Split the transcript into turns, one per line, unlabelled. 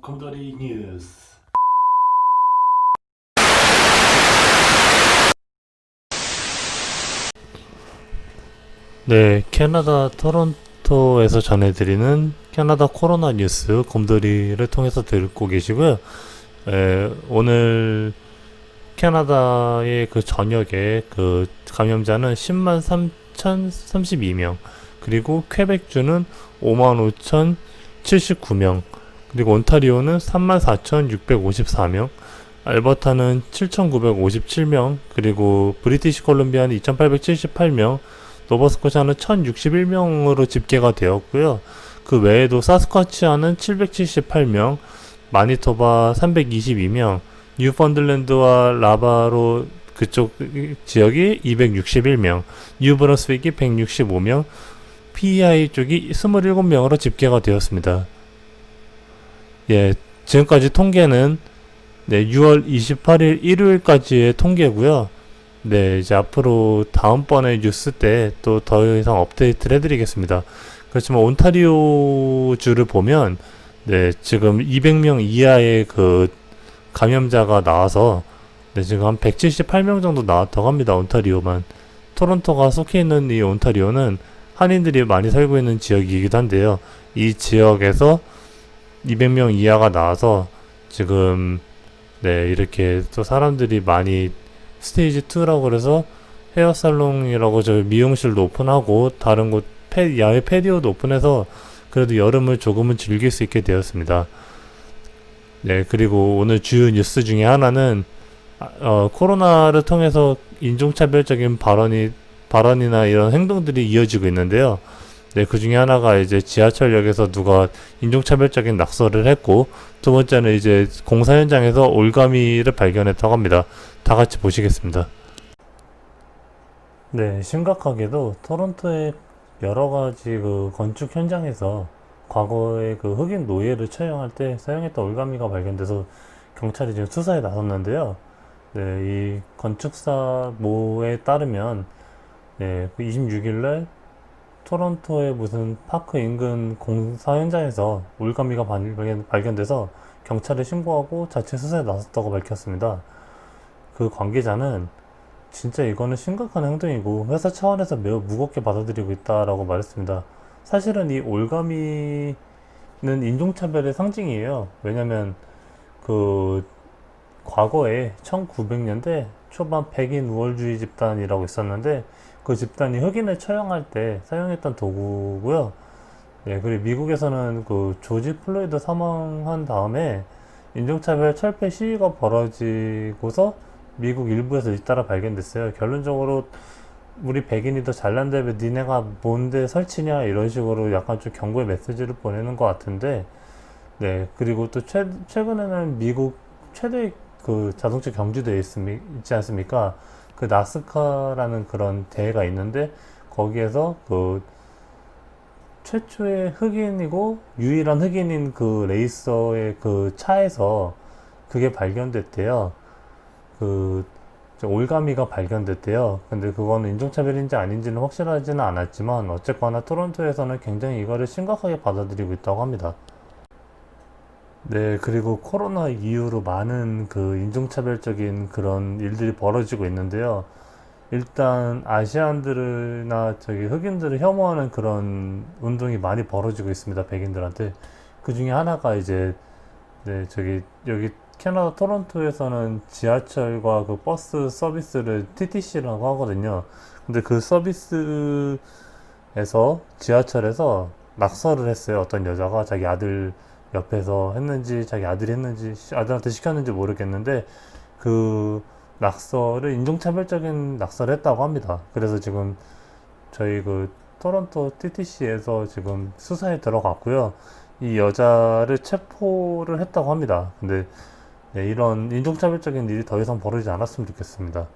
곰돌이 뉴스 네, 캐나다 토론토에서 전해드리는 캐나다 코로나 뉴스 곰돌이를 통해서 듣고 계시고요. 에, 오늘 캐나다의 그 전역에 그 감염자는 10만 3,032명, 그리고 퀘벡주는 5만 5,079명, 그리고 온타리오는 3만 4,654명, 알버타는 7,957명, 그리고 브리티시 콜롬비아는 2,878명, 노바스코샤는 1,061명으로 집계가 되었고요. 그 외에도 사스쿼치아는 778명, 마니토바 322명, 뉴펀들랜드와 라바로 그쪽 지역이 261명, 뉴브런스윅이 165명, PEI 쪽이 27명으로 집계가 되었습니다. 예, 지금까지 통계는 네, 6월 28일 일요일까지의 통계고요. 네, 이제 앞으로 다음번에 뉴스 때 또 더 이상 업데이트를 해드리겠습니다. 그렇지만 온타리오 주를 보면 네, 지금 200명 이하의 그 감염자가 나와서 네, 지금 한 178명 정도 나왔다고 합니다. 온타리오만. 토론토가 속해 있는 이 온타리오는 한인들이 많이 살고 있는 지역이기도 한데요. 이 지역에서 200명 이하가 나와서 지금 네, 이렇게 또 사람들이 많이 스테이지 2라고 그래서 헤어살롱이라고 저 미용실도 오픈하고 다른 곳 패, 야외 패디오도 오픈해서 그래도 여름을 조금은 즐길 수 있게 되었습니다. 네, 그리고 오늘 주요 뉴스 중에 하나는 아, 어, 코로나를 통해서 인종차별적인 발언이 발언이나 이런 행동들이 이어지고 있는데요. 네, 그 중에 하나가 이제 지하철역에서 누가 인종차별적인 낙서를 했고, 두 번째는 이제 공사 현장에서 올가미를 발견했다고 합니다. 다 같이 보시겠습니다. 네, 심각하게도 토론토의 여러 가지 그 건축 현장에서 과거에 그 흑인 노예를 처형할 때 사용했던 올가미가 발견돼서 경찰이 지금 수사에 나섰는데요. 네, 이 건축사 모에 따르면 네, 그 26일날 토론토의 무슨 파크 인근 공사 현장에서 올가미가 발견, 발견 돼서 경찰에 신고하고 자체 수사에 나섰다고 밝혔습니다. 그 관계자는 진짜 이거는 심각한 행동이고 회사 차원에서 매우 무겁게 받아들이고 있다라고 말했습니다. 사실은 이 올가미는 인종차별의 상징이에요. 왜냐면 그 과거에 1900년대 초반 백인 우월주의 집단이라고 있었는데 그 집단이 흑인을 처형할 때 사용했던 도구고요. 네, 그리고 미국에서는 그 조지 플로이드 사망한 다음에 인종차별 철폐 시위가 벌어지고서 미국 일부에서 잇따라 발견됐어요. 결론적으로 우리 백인이 더 잘난다며 니네가 뭔데 설치냐 이런 식으로 약간 좀 경고의 메시지를 보내는 것 같은데 네 그리고 또 최, 최근에는 미국 최대 그 자동차 경주대회 있습니, 있지 않습니까? 그 나스카라는 그런 대회가 있는데 거기에서 그 최초의 흑인이고 유일한 흑인인 그 레이서의 그 차에서 그게 발견됐대요. 그 올가미가 발견됐대요. 근데 그거는 인종차별인지 아닌지는 확실하지는 않았지만 어쨌거나 토론토에서는 굉장히 이거를 심각하게 받아들이고 있다고 합니다. 네, 그리고 코로나 이후로 많은 그 인종차별적인 그런 일들이 벌어지고 있는데요. 일단 아시안들이나 저기 흑인들을 혐오하는 그런 운동이 많이 벌어지고 있습니다. 백인들한테. 그 중에 하나가 이제 네, 저기 여기 캐나다 토론토에서는 지하철과 그 버스 서비스를 TTC라고 하거든요. 근데 그 서비스에서 지하철에서 낙서를 했어요. 어떤 여자가 자기 아들 옆에서 했는지 자기 아들이 했는지 시- 아들한테 시켰는지 모르겠는데 그 낙서를 인종차별적인 낙서를 했다고 합니다. 그래서 지금 저희 그 토론토 TTC에서 지금 수사에 들어갔고요. 이 여자를 체포를 했다고 합니다. 근데 네, 이런 인종차별적인 일이 더 이상 벌어지지 않았으면 좋겠습니다.